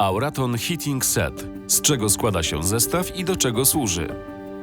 Auraton Heating Set. Z czego składa się zestaw i do czego służy?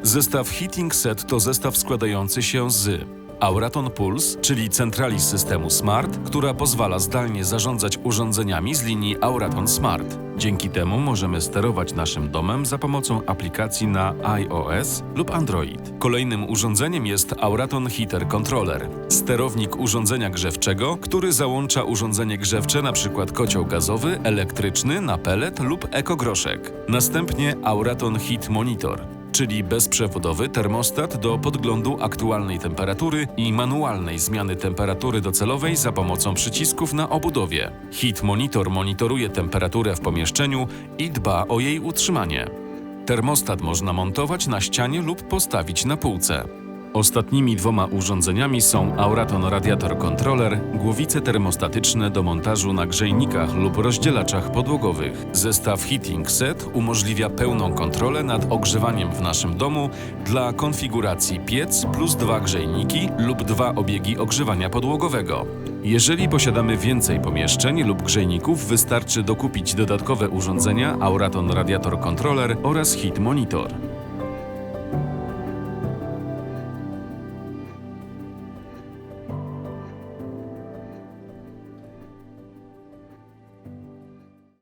Zestaw Heating Set to zestaw składający się z Auraton Pulse, czyli centrali systemu Smart, która pozwala zdalnie zarządzać urządzeniami z linii Auraton Smart. Dzięki temu możemy sterować naszym domem za pomocą aplikacji na iOS lub Android. Kolejnym urządzeniem jest Auraton Heater Controller, sterownik urządzenia grzewczego, który załącza urządzenie grzewcze np. kocioł gazowy, elektryczny na pelet lub ekogroszek. Następnie Auraton Heat Monitor, czyli bezprzewodowy termostat do podglądu aktualnej temperatury i manualnej zmiany temperatury docelowej za pomocą przycisków na obudowie. Heat Monitor monitoruje temperaturę w pomieszczeniu i dba o jej utrzymanie. Termostat można montować na ścianie lub postawić na półce. Ostatnimi dwoma urządzeniami są Auraton Radiator Controller, głowice termostatyczne do montażu na grzejnikach lub rozdzielaczach podłogowych. Zestaw Heating Set umożliwia pełną kontrolę nad ogrzewaniem w naszym domu dla konfiguracji piec plus dwa grzejniki lub dwa obiegi ogrzewania podłogowego. Jeżeli posiadamy więcej pomieszczeń lub grzejników, wystarczy dokupić dodatkowe urządzenia Auraton Radiator Controller oraz Heat Monitor.